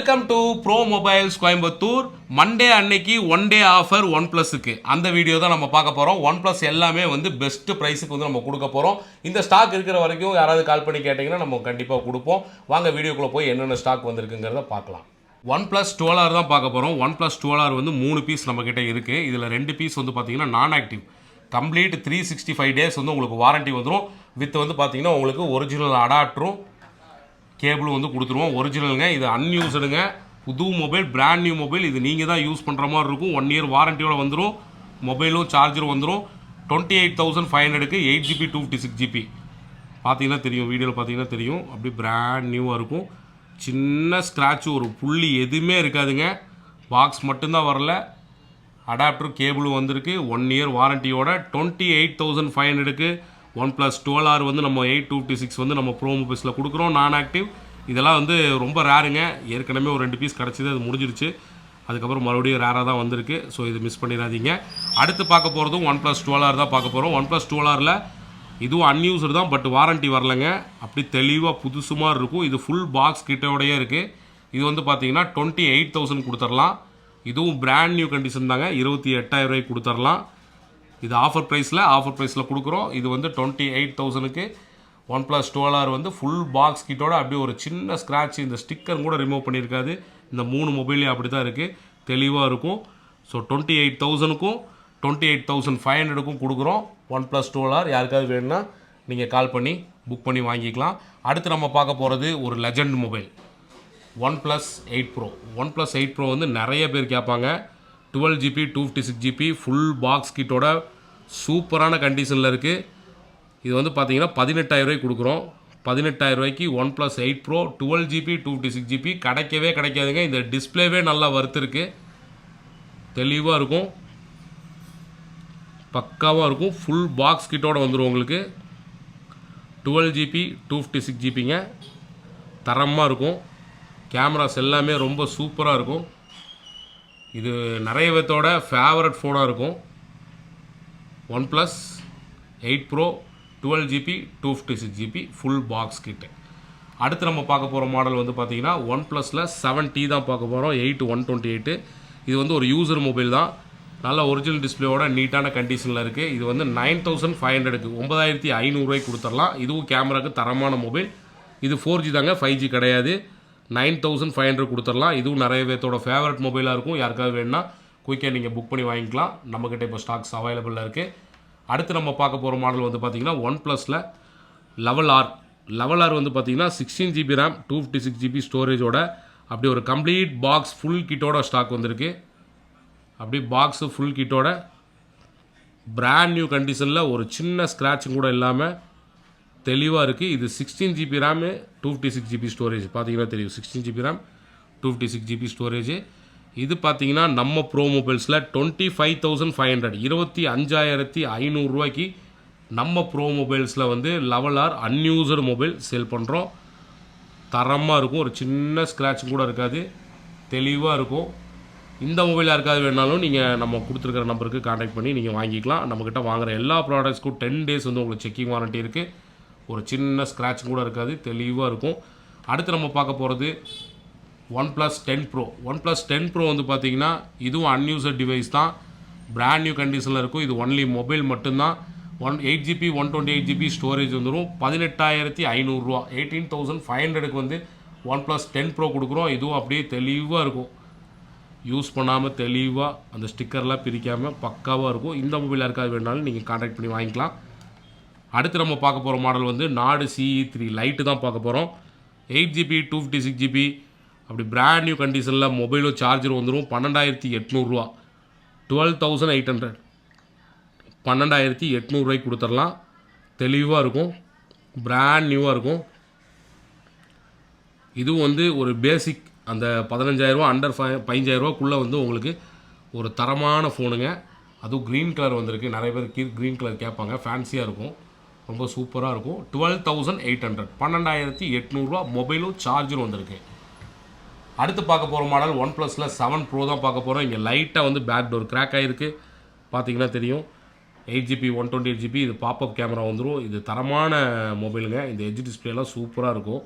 Welcome to bro mobiles Coimbatore Monday அன்னைக்கு one day offer one ப்ளஸுக்கு அந்த video தான் நம்ம பார்க்க போகிறோம் ஒன் ப்ளஸ் எல்லாமே வந்து பெஸ்ட்டு ப்ரைஸுக்கு வந்து நம்ம கொடுக்க போகிறோம் இந்த ஸ்டாக் இருக்கிற வரைக்கும் யாராவது கால் பண்ணி கேட்டிங்கன்னா நம்ம கண்டிப்பாக கொடுப்போம். வாங்க வீடியோக்குள்ளே போய் என்னென்ன ஸ்டாக் வந்திருக்குங்கிறத பார்க்கலாம். ஒன் ப்ளஸ் டுவெல் தான் பார்க்க போகிறோம் ஒன் ப்ளஸ் டுவெல் வந்து மூணு பீஸ் நம்மக்கிட்ட இருக்குது இதில் ரெண்டு பீஸ் வந்து பார்த்தீங்கன்னா நான் active complete three sixty five days வந்து உங்களுக்கு வாரண்டி வந்துடும் வித் வந்து பார்த்திங்கன்னா உங்களுக்கு ஒரிஜினல் அடாப்டரும் கேபிளும் வந்து கொடுத்துருவோம். ஒரிஜினலுங்க இது அன்யூஸ்டுங்க புது மொபைல் பிராண்ட் நியூ மொபைல் இது நீங்கள் தான் யூஸ் பண்ணுற மாதிரி இருக்கும். ஒன் இயர் வாரண்டியோட வந்துடும் மொபைலும் சார்ஜரும் வந்துடும் டுவெண்ட்டி எயிட் தௌசண்ட் ஃபைவ் ஹண்ட்ரடுக்கு eight GB two fifty six GB பார்த்தீங்கன்னா தெரியும். வீடியோவில் பார்த்தீங்கன்னா தெரியும். அப்படி பிராண்ட் நியூவாக இருக்கும். சின்ன ஸ்க்ராட்ச் ஒரு புள்ளி எதுவுமே இருக்காதுங்க. பாக்ஸ் மட்டும்தான் வரல. அடாப்டர் கேபிளும் வந்திருக்கு. ஒன் இயர் வாரண்டியோட டுவெண்ட்டி எயிட் தௌசண்ட் ஃபைவ் ஹண்ட்ரடுக்கு ஒன் ப்ளஸ் டுவெல் ஆர் வந்து நம்ம எயிட் டூ ஃபிஃப்டி சிக்ஸ் வந்து நம்ம ப்ரோ பீஸில் கொடுக்குறோம். நான் ஆக்டிவ் இதெல்லாம் வந்து ரொம்ப ரேருங்க ஏற்கனவே ஒரு ரெண்டு பீஸ் கிடச்சிது அது முடிஞ்சிருச்சு. அதுக்கப்புறம் மறுபடியும் ரேராக தான் வந்திருக்கு. ஸோ இது மிஸ் பண்ணிடாதீங்க. அடுத்து பார்க்க போகிறதும் ஒன் ப்ளஸ் டுவெல் ஆர் தான் பார்க்க போகிறோம் ஒன் ப்ளஸ் டுவெல் ஆரில் இதுவும் அன்யூஸ்டு தான் பட் வாரண்டி வரலங்க. அப்படி தெளிவாக புதுசு மாதிரி இருக்கும். இது ஃபுல் பாக்ஸ் கிட்டோடையே இருக்குது இது வந்து பார்த்தீங்கன்னா டுவெண்ட்டி எயிட் தௌசண்ட் கொடுத்துடலாம் இதுவும் பிராண்ட் நியூ கண்டிஷன் தாங்க. இருபத்தி எட்டாயிரம் ரூபாய்க்கு கொடுத்துடலாம் இது ஆஃபர் ப்ரைஸில் ஆஃபர் ப்ரைஸில் கொடுக்குறோம். இது வந்து டுவெண்ட்டி எயிட் தௌசண்ட்க்கு ஒன் ப்ளஸ் டுவெல் ஆர் வந்து ஃபுல் பாக்ஸ் கிட்டோட அப்படியே ஒரு சின்ன ஸ்க்ராட்ச் இந்த ஸ்டிக்கர் கூட ரிமூவ் பண்ணியிருக்காது இந்த மூணு மொபைல்லையும் அப்படி தான் இருக்குது தெளிவாக இருக்கும். ஸோ டுவெண்ட்டி எயிட் தௌசண்ட்க்கும் டுவெண்ட்டி எயிட் தௌசண்ட் ஃபைவ் ஹண்ட்ரடுக்கும் கொடுக்குறோம். ஒன் ப்ளஸ் டுவெல் ஆர் யாருக்காவது வேணும்னா நீங்கள் கால் பண்ணி புக் பண்ணி வாங்கிக்கலாம். அடுத்து நம்ம பார்க்க போகிறது ஒரு legend mobile one plus eight pro one plus eight pro வந்து நிறைய பேர் கேட்பாங்க. Twelve GB two fifty six GB full box கிட்டோட சூப்பரான கண்டிஷனில் இருக்குது இது வந்து பார்த்தீங்கன்னா பதினெட்டாயிரரூவாய்க்கு கொடுக்குறோம். பதினெட்டாயிரரூவாய்க்கு one plus eight pro twelve GB two fifty six GB கிடைக்கவே கிடைக்காதுங்க. இந்த டிஸ்பிளேவே நல்லா வறுத்துருக்கு தெளிவாக இருக்கும். பக்காவாக இருக்கும். ஃபுல் பாக்ஸ் கிட்டோட வந்துடும் உங்களுக்கு. Twelve GB two fifty six ஜிபிங்க. தரமாக இருக்கும். கேமராஸ் எல்லாமே ரொம்ப சூப்பராக இருக்கும். இது நிறைய பேர்த்தோட ஃபேவரட் ஃபோனாக இருக்கும். One plus eight pro twelve GB two fifty six GB full box கிட்ட அடுத்து நம்ம பார்க்க போகிற மாடல் வந்து பார்த்தீங்கன்னா ஒன் ப்ளஸில் செவன் டி தான் பார்க்க போகிறோம் எயிட் ஒன் டுவெண்ட்டி எயிட்டு இது வந்து ஒரு யூசர் மொபைல் தான். நல்ல ஒரிஜினல் டிஸ்பிளேயோட நீட்டான கண்டிஷனில் இருக்குது இது வந்து நைன் தௌசண்ட் ஃபைவ் ஹண்ட்ரடுக்கு ஒன்பதாயிரத்தி ஐநூறுரூவாய்க்கு கொடுத்துடலாம். இதுவும் கேமராக்கு தரமான மொபைல் இது ஃபோர் ஜி தாங்க ஃபைவ் ஜி கிடையாது. நைன் தௌசண்ட் ஃபைவ் ஹண்ட்ரட் கொடுத்துடலாம். இதுவும் நிறைய பேர்த்தோட ஃபேவரட் மொபைலாக இருக்கும். யாருக்காவது வேணுன்னா குயிக்காக நீங்கள் புக் பண்ணி வாங்கிக்கலாம். நம்மக்கிட்ட இப்போ ஸ்டாக்ஸ் அவைலபிளாக இருக்குது அடுத்து நம்ம பார்க்க போகிற மாடல் வந்து பார்த்திங்கன்னா ஒன் ப்ளஸில் லெவல் ஆர் லெவல் ஆர் வந்து பார்த்தீங்கன்னா sixteen GB RAM two fifty six GB ஸ்டோரேஜோட அப்படி ஒரு கம்ப்ளீட் பாக்ஸ் ஃபுல் கிட்டோட ஸ்டாக் வந்திருக்கு. அப்படி பாக்ஸு ஃபுல் கிட்டோட பிராண்ட் நியூ கண்டிஷனில் ஒரு சின்ன ஸ்க்ராட்சும் கூட இல்லாமல் தெளிவாக இருக்குது இது sixteen GB RAM two fifty six GB storage பார்த்தீங்கன்னா தெரியும். Sixteen GB RAM two fifty six GB storage இது பார்த்தீங்கன்னா நம்ம bro மொபைல்ஸில் twenty five thousand five hundred இருபத்தி அஞ்சாயிரத்தி ஐநூறுரூவாய்க்கு நம்ம ப்ரோ மொபைல்ஸில் வந்து level R unused mobile sale பண்ணுறோம் தரமாக இருக்கும். ஒரு சின்ன ஸ்க்ராட்ச் கூட இருக்காது. தெளிவாக இருக்கும். இந்த மொபைல் யாருக்காவது வேணாலும் நீங்கள் நம்ம கொடுத்துருக்கிற நம்பருக்கு காண்டாக்ட் பண்ணி நீங்கள் வாங்கிக்கலாம். நம்மக்கிட்ட வாங்குற எல்லா ப்ராடக்ட்ஸ்க்கும் டென் டேஸ் வந்து உங்களுக்கு செக்கிங் வாரண்ட்டி இருக்குது ஒரு சின்ன ஸ்க்ராட்ச் கூட இருக்காது தெளிவாக இருக்கும். அடுத்து நம்ம பார்க்க போகிறது one plus ten pro one plus ten pro வந்து பார்த்திங்கன்னா இதுவும் அன்யூசர் டிவைஸ் தான். பிராண்ட் நியூ கண்டிஷனில் இருக்கும். இது ஒன்லி மொபைல் மட்டும்தான். One eight GB one twenty eight GB storage வந்துடும் பதினெட்டாயிரத்தி ஐநூறுரூவா எயிட்டீன் தௌசண்ட் ஃபைவ் ஹண்ட்ரடுக்கு வந்து ஒன் ப்ளஸ் டென் ப்ரோ கொடுக்குறோம். இதுவும் அப்படியே தெளிவாக இருக்கும். யூஸ் பண்ணாமல் தெளிவாக அந்த ஸ்டிக்கர்லாம் பிரிக்காமல் பக்காவாக இருக்கும். இந்த மொபைல் யாருக்காவது வேணாலும் நீங்கள் கான்டாக்ட் பண்ணி வாங்கிக்கலாம். அடுத்து நம்ம பார்க்க போகிற மாடல் வந்து நாடு சிஇ த்ரீ லைட்டு தான் பார்க்க போகிறோம் eight GB two fifty six GB அப்படி பிராண்ட் நியூ கண்டிஷனில் மொபைலும் சார்ஜர் வந்துடும் பன்னெண்டாயிரத்தி எட்நூறுரூவா டுவெல் தௌசண்ட் எயிட் ஹண்ட்ரட் பன்னெண்டாயிரத்தி எட்நூறுரூவாய்க்கு கொடுத்துடலாம். தெளிவாக இருக்கும். பிராண்ட் நியூவாக இருக்கும். இதுவும் வந்து ஒரு பேசிக் அந்த பதினஞ்சாயிரரூவா அண்டர் ஃபை பதினஞ்சாயிரரூவாக்குள்ளே வந்து உங்களுக்கு ஒரு தரமான ஃபோனுங்க அதுவும் க்ரீன் கலர் வந்திருக்கு. நிறைய பேர் கீ க்ரீன் கலர் கேட்பாங்க. ஃபேன்சியாக இருக்கும். ரொம்ப சூப்பராக இருக்கும். டுவெல் தௌசண்ட் எயிட் ஹண்ட்ரட் பன்னெண்டாயிரத்தி எட்நூறுரூவா மொபைலும் சார்ஜரும் வந்திருக்கு. அடுத்து பார்க்க போகிற மாடல் ஒன் ப்ளஸில் செவன் ப்ரோ தான் பார்க்க போகிறோம் இங்கே லைட்டாக வந்து பேக் டோர் கிராக் ஆகிருக்கு பார்த்தீங்கன்னா தெரியும். Eight GB one twenty eight GB இது பாப்அப் கேமரா வந்துடும் இது தரமான மொபைலுங்க இந்த எட்ஜ் டிஸ்பிளேலாம் சூப்பராக இருக்கும்.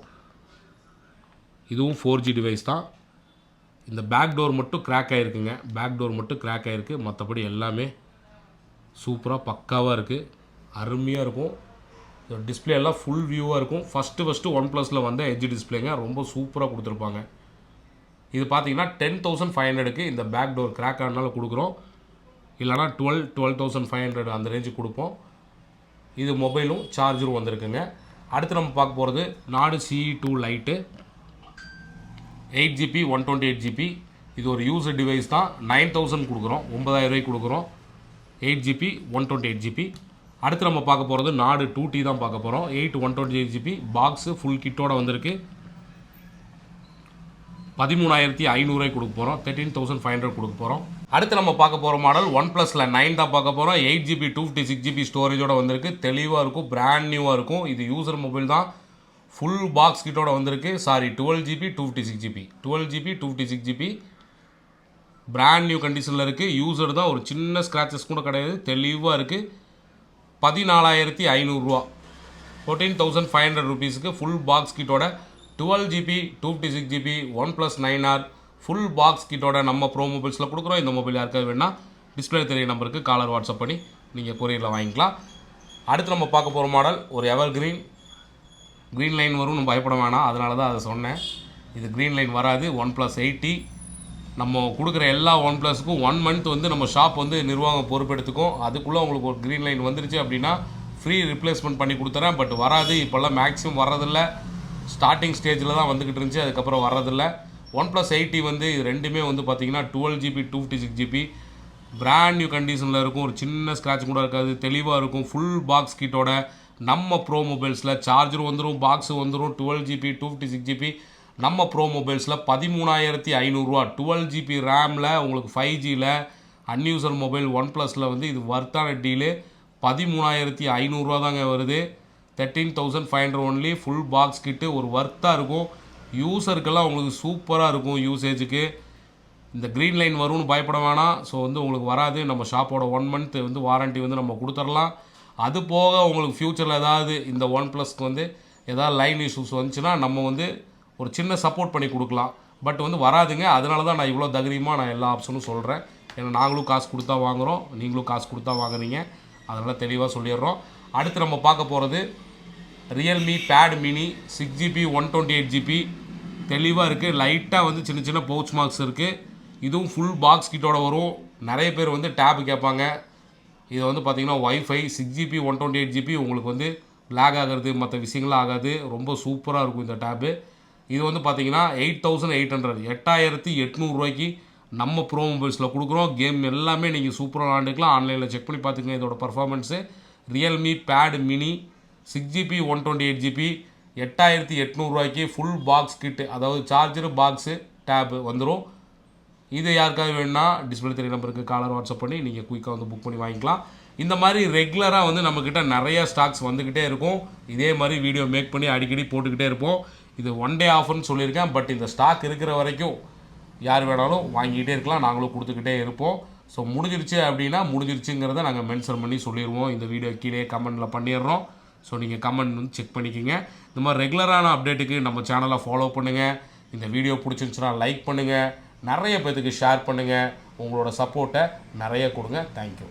இதுவும் ஃபோர் ஜி டிவைஸ் தான். இந்த பேக் டோர் மட்டும் கிராக் ஆகிருக்குங்க பேக் டோர் மட்டும் கிராக் ஆகிருக்கு மற்றபடி எல்லாமே சூப்பராக பக்காவாக இருக்குது அருமையாக இருக்கும். டிஸ்பிளே எல்லாம் ஃபுல் வியூவாக இருக்கும். ஃபஸ்ட்டு ஃபஸ்ட்டு ஒன் ப்ளஸில் வந்த ஹெச் டிஸ்பிளேங்க ரொம்ப சூப்பராக கொடுத்துருப்பாங்க. இது பார்த்தீங்கன்னா டென் தௌசண்ட் ஃபைவ் ஹண்ட்ரடுக்கு இந்த பேக் டோர் கிராக் ஆனால கொடுக்குறோம். இல்லைனா twelve twelve thousand five hundred அந்த ரேஞ்சு கொடுப்போம். இது மொபைலும் சார்ஜரும் வந்திருக்குங்க. அடுத்து நம்ம பார்க்க போகிறது Nord CE two lite eight GB one twenty eight GB இது ஒரு யூசர் டிவைஸ் தான். நைன் தௌசண்ட் கொடுக்குறோம். ஒன்பதாயிரம் ரூபாய்க்கு கொடுக்குறோம். Eight GB one twenty eight GB அடுத்து நம்ம பார்க்க போகிறது நாடு டூ டி தான் பார்க்க போகிறோம் eight one twenty eight GB box full கிட்டோட வந்திருக்கு. பதிமூணாயிரத்தி ஐநூறுரூவாய்க்கு கொடுக்க போகிறோம் தேர்ட்டீன் தௌசண்ட் ஃபைவ் ஹண்ட்ரட் கொடுக்க போகிறோம் அடுத்து நம்ம பார்க்க போகிற மாடல் ஒன் ப்ளஸில் நைன் தான் பார்க்க போகிறோம் eight GB two fifty six GB ஸ்டோரேஜோட வந்திருக்கு. தெளிவாக இருக்கும் பிராண்ட் நியூவாக இருக்கும். இது யூசர் மொபைல் தான். ஃபுல் பாக்ஸ் கிட்டோட வந்திருக்கு. Sorry twelve GB two fifty six GB twelve GB two fifty six GB brand new கண்டிஷனில் இருக்குது யூசர் தான். ஒரு சின்ன ஸ்க்ராச்சஸ் கூட கிடையாது. தெளிவாக இருக்குது பதினாலாயிரத்தி ஐநூறுரூவா ஃபோர்டீன் தௌசண்ட் ஃபைவ் ஹண்ட்ரட் ருபீஸுக்கு full box கிட்டோட twelve GB two fifty six GB one plus nine R full box கிட்டோட நம்ம ப்ரோ மொபைல்ஸில் கொடுக்குறோம். இந்த மொபைல் யாருக்காவது வேணால் டிஸ்பிளே தெரிய நம்பருக்கு காலர் வாட்ஸ்அப் பண்ணி நீங்கள் கொரியரில் வாங்கிக்கலாம். அடுத்து நம்ம பார்க்க போகிற மாடல் ஒரு எவர் கிரீன் க்ரீன் லைன் வரும் நம்ம பயப்பட வேணாம். அதனால தான் அதை சொன்னேன். இது க்ரீன் லைன் வராது. ஒன் ப்ளஸ் எயிட்டி நம்ம கொடுக்குற எல்லா ஒன் ப்ளஸ்க்கும் ஒன் மந்த் வந்து நம்ம ஷாப் வந்து நிர்வாகம் பொறுப்பெடுத்துக்கும். அதுக்குள்ளே உங்களுக்கு ஒரு க்ரீன் லைன் வந்துருச்சு அப்படின்னா ஃப்ரீ ரிப்ளேஸ்மெண்ட் பண்ணி கொடுத்துறேன். பட் வராது. இப்போல்லாம் மேக்ஸிமம் வர்றதில்ல. ஸ்டார்டிங் ஸ்டேஜில் தான் வந்துக்கிட்டு இருந்துச்சு. அதுக்கப்புறம் வர்றதில்ல. ஒன் ப்ளஸ் எயிட்டி வந்து இது ரெண்டுமே வந்து பார்த்தீங்கன்னா twelve GB two fifty six GB brand new கண்டிஷனில் இருக்கும். ஒரு சின்ன ஸ்க்ராட்ச் கூட இருக்காது. தெளிவாக இருக்கும். ஃபுல் பாக்ஸ் கிட்டோட நம்ம ப்ரோ மொபைல்ஸில் சார்ஜர் வந்துடும் பாக்ஸ் வந்துடும் twelve GB two fifty six GB நம்ம ப்ரோ மொபைல்ஸில் பதிமூணாயிரத்தி ஐநூறுரூவா டுவெல் ஜிபி ரேமில் உங்களுக்கு ஃபைவ் ஜியில் அன்யூசர் மொபைல் ஒன் ப்ளஸில் வந்து இது வர்த்தான டீலு பதிமூணாயிரத்தி ஐநூறுரூவா தாங்க வருது. Thirteen thousand five hundred only full box kit ஒரு ஒர்த்தாக இருக்கும். யூஸருக்கெல்லாம் உங்களுக்கு சூப்பராக இருக்கும் யூசேஜுக்கு இந்த க்ரீன் லைன் வரும்னு பயப்பட வேணாம். ஸோ வந்து உங்களுக்கு வராது. நம்ம ஷாப்போட ஒன் மந்த் வந்து வாரண்ட்டி வந்து நம்ம கொடுத்துடலாம். அது போக உங்களுக்கு ஃப்யூச்சரில் ஏதாவது இந்த ஒன் ப்ளஸ்க்கு வந்து ஏதாவது லைன் இஷ்யூஸ் வந்துச்சுன்னா நம்ம வந்து ஒரு சின்ன சப்போர்ட் பண்ணி கொடுக்கலாம். பட் வந்து வராதுங்க. அதனால தான் நான் இவ்வளோ தைரியமாக நான் எல்லா ஆப்ஷனும் சொல்கிறேன் ஏன்னா நாங்களும் காசு கொடுத்தா வாங்குகிறோம் நீங்களும் காசு கொடுத்தா வாங்குறீங்க. அதனால் தெளிவாக சொல்லிடுறோம். அடுத்து நம்ம பார்க்க போகிறது Realme pad mini six GB one twenty eight GB தெளிவாக இருக்குது லைட்டாக வந்து சின்ன சின்ன பவுச் மார்க்ஸ் இருக்குது இதுவும் ஃபுல் பாக்ஸ் கிட்டோட வரும். நிறைய பேர் வந்து டேப் கேட்பாங்க. இது வந்து பார்த்திங்கன்னா WiFi six GB one twenty eight GB உங்களுக்கு வந்து லேக் ஆகிறது மற்ற விஷயங்களும் ஆகாது. ரொம்ப சூப்பராக இருக்கும் இந்த டேப்பு இது வந்து பார்த்தீங்கன்னா எயிட் தௌசண்ட் எயிட் ஹண்ட்ரட். எட்டாயிரத்தி எட்நூறுரூவாய்க்கு நம்ம ப்ரோ மொபைல்ஸில் கொடுக்குறோம். கேம் எல்லாமே நீங்கள் சூப்பராக விளாண்டுக்கலாம் ஆன்லைனில் செக் பண்ணி பார்த்துக்கங்க இதோட performance Realme pad mini six GB one twenty eight GB எட்டாயிரத்தி எட்நூறுரூவாய்க்கு ஃபுல் பாக்ஸ் கிட்டு அதாவது சார்ஜரு பாக்ஸு டேப்பு வந்துடும் இது யாருக்காவது வேணும்னா டிஸ்பிளே தெரிய நம்பருக்கு காலர் வாட்ஸ்அப் பண்ணி நீங்கள் குயிக்காக வந்து புக் பண்ணி வாங்கிக்கலாம். இந்த மாதிரி ரெகுலராக வந்து நம்மக்கிட்ட நிறைய ஸ்டாக்ஸ் வந்துக்கிட்டே இருக்கும். இதே மாதிரி வீடியோ மேக் பண்ணி அடிக்கடி போட்டுக்கிட்டே இருப்போம். இது ஒன் டே ஆஃபர்னு சொல்லியிருக்கேன் பட் இந்த ஸ்டாக் இருக்கிற வரைக்கும் யார் வேணாலும் வாங்கிக்கிட்டே இருக்கலாம். நாங்களும் கொடுத்துக்கிட்டே இருப்போம். ஸோ முடிஞ்சிருச்சு அப்படின்னா முடிஞ்சிருச்சுங்கிறத நாங்கள் மென்ஷன் பண்ணி சொல்லிடுவோம் இந்த வீடியோ கீழே கமெண்டில் பண்ணிடுறோம். ஸோ நீங்கள் கமெண்ட் வந்து செக் பண்ணிக்கோங்க. இந்த மாதிரி ரெகுலரான அப்டேட்டுக்கு நம்ம சேனலை ஃபாலோ பண்ணுங்கள் இந்த வீடியோ பிடிச்சிருந்துச்சுன்னா லைக் பண்ணுங்கள் நிறைய பேர்த்துக்கு ஷேர் பண்ணுங்கள் உங்களோட சப்போர்ட்டை நிறைய கொடுங்க. தேங்க்யூ